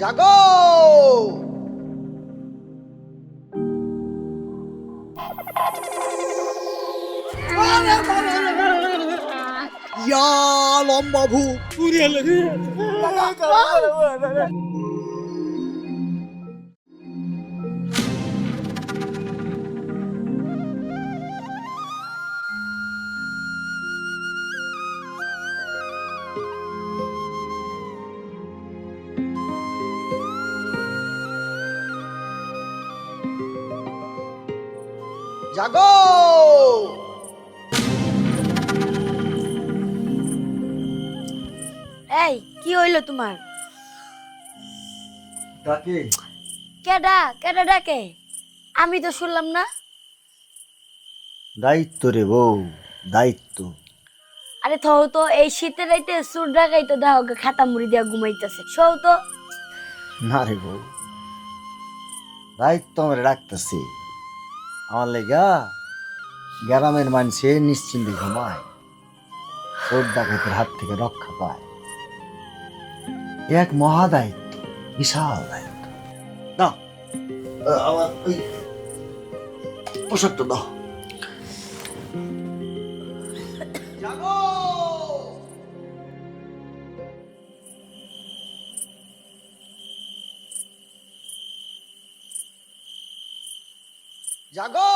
জাগো। ইয়া লম্বা ভূত। জাগো! এই কি হইল তোমার? ডাকে। কেডা কেডা ডাকে? আমি তো শুনলাম না। দায়িত্ব রে বউ দায়িত্ব। আরে থও তো এই শীতের রাইতে সুর ডাকাই তো দাও খাতা মুড়ি দিয়া ঘুমাইতেছে। সৌ তো। না রে বউ দায়িত্ব আমার রাখতেছি। আমার লেগা গ্রামের মানুষে নিশ্চিন্তে ঘুমায় চোর ডাকাতের হাত থেকে রক্ষা পায়। এক মহা দায়িত্ব, বিশাল দায়িত্ব। না আমার ওই পোশাকটা দাও। জাগো!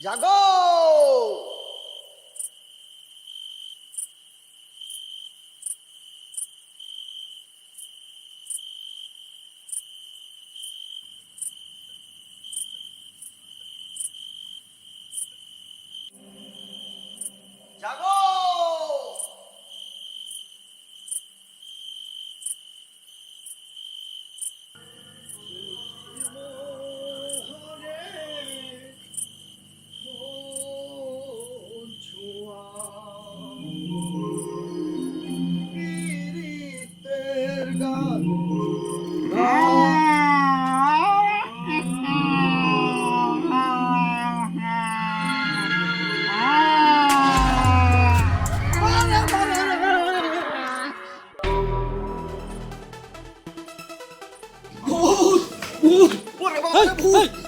জাগো!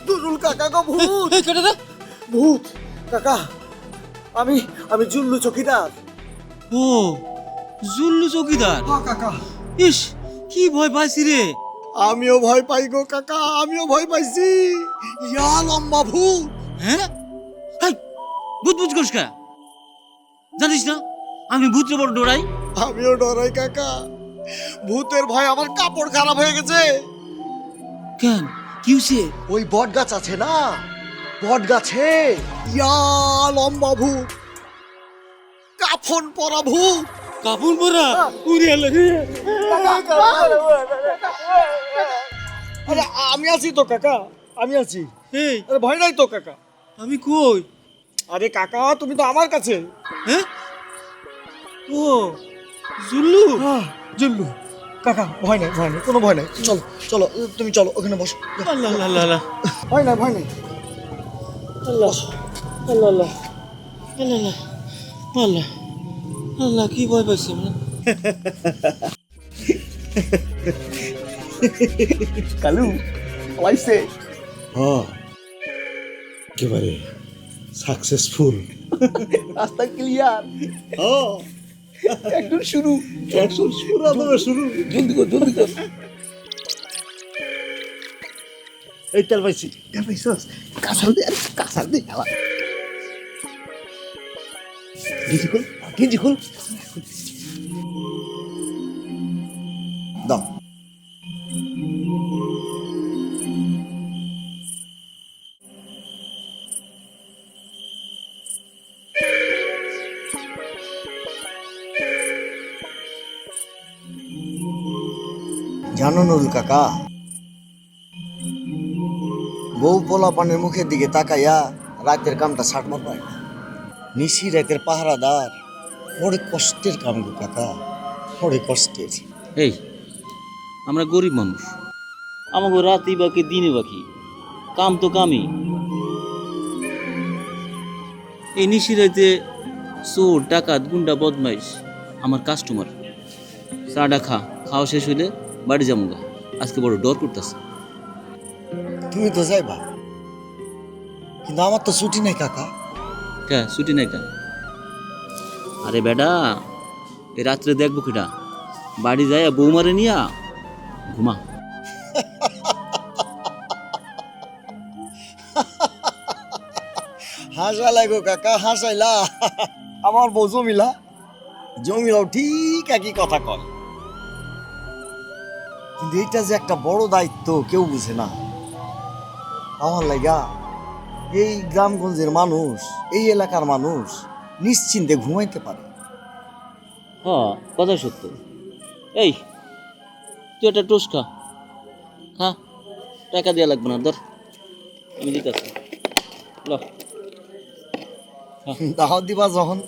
দুরুল কাকা গো ভূত। ভূত কাকা আমি আমি জুল্লু চকিদার। ও জুল্লু চৌকিদার? হ্যাঁ কাকা। ইস কি ভয় পাইছি রে। আমিও ভয় পাই গো কাকা আমিও ভয় পাইছি। ইয়া লম্বা ভূত। হ্যাঁ? ভূত ভূত করিস কা? জানিস না আমি ভূত বড় ডরাই। আমিও ডরাই কাকা। ভূতের ভয় আমার কাপড় খারাপ হয়ে গেছে। কেন? কি হইছে ওই বট গাছ আছে না? বট গাছে ইয়া লম্বা ভূত। কাফন পরা ভূত। কাপড় পরা? উড়ে এলো। আরে আমি আছি তো কাকা। আমি আছি। এই। আরে ভয় নাই তো কাকা। আমি কই? আরে কাকা তুমি তো আমার কাছে। হ্যাঁ? ও জুল্লু? জুল্লু। কাকা ভয় নাই ভয় নাই কোনো ভয় নাই। চলো চলো তুমি চলো ওখানে বসো। আল্লাহ আল্লাহ আল্লাহ আল্লাহ। ভয় নাই ভয় নাই। আল্লাহ আল্লাহ আল্লাহ আল্লাহ আল্লাহ আল্লাহ কি ভয় পাইছি আমরা কালু পাইছে। হ্যাঁ। একেবারে সাকসেসফুল রাস্তা ক্লিয়ার হ্যাঁ। একদম শুরু। একশো শুরু তবে শুরু। জলদি কর জলদি কর। এই তেল পাইছি। তেল পাইছস? কাঁচাল দে আরে কাঁচাল দে আবার গেঞ্জি খুল গেঞ্জি খোল। জানো নুরুল কাকা? বউ পোলা পানের মুখের দিকে তাকাইয়া রাতের কামটা ছাড়বার পায় না। নিশি রাতের পাহারাদার বড় কষ্টের কাম গো কাকা বড় কষ্টের। এই, আমরা গরিব মানুষ। আমাকে রাতে বাকি দিনে বাকি। কাম তো কামই। এই নিশিরাইতে চোর, ডাকাত, গুন্ডা, বদমাইশ, আমার কাস্টমার চাটা খা খাওয়া শেষ হইলে বাড়ি যাব গা। আজকে বড় ডর করতেছে। তুমি তো যাইবা। কিন্তু আমার তো ছুটি নাই কাকা। কে? ছুটি নাই কা? আরে বেডা এই রাত্রে দেখব কিটা বাড়ি যায় বৌমারে নিয়া ঘুমা। হাসালাই লাগো কাকা হাসাইলা। আমার বউ জমিলা। জমিলাও ঠিক একই কথা কয়। কিন্তু এটা যে একটা বড় দায়িত্ব কেউ বুঝে না। আমার লাগা এই গ্রামগঞ্জের মানুষ এই এলাকার মানুষ নিশ্চিন্তে ঘুমাইতে পারে। হ কথা সত্য। এই তুই একটা টোস খা। খা টাকা দেওয়া লাগবে না ধর। আমি দিতেছি। ল। দাও দিবা যখন।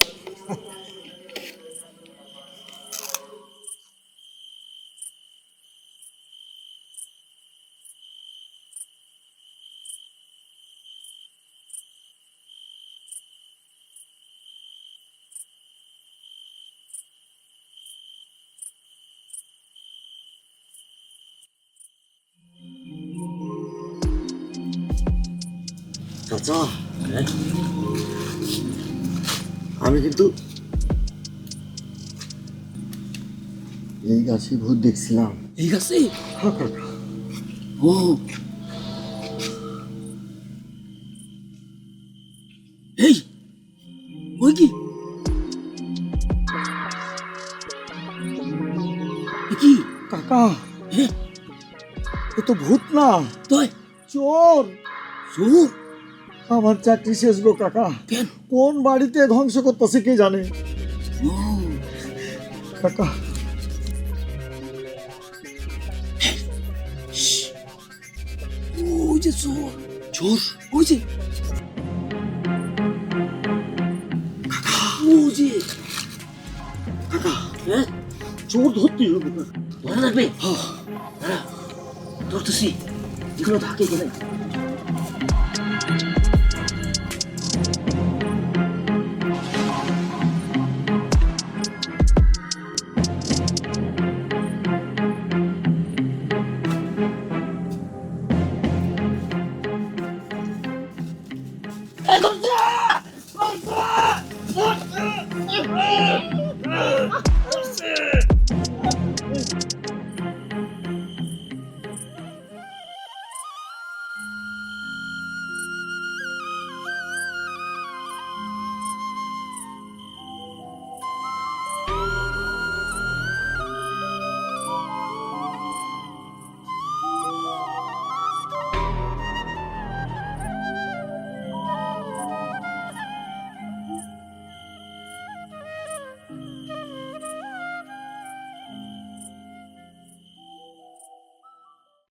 চাচা আমি কিন্তু এই গাছে ভূত দেখছিলাম। এই আছে ও। এই ওই কি? কি? কাকা এ তো ভূত না। তুই? চোর। চোর? আমার চাকরি শেষ গো কাকা। কেন? কোন বাড়িতে ধ্বংস করতেছে কে জানে? কাকা। ওই যে চোর চোর ওই যে। কাকা হ্যাঁ? চোর ধরতে হবে। ধরে রাখবে? দাঁড়া ধরতেছি। এগুলো থাকে গেলে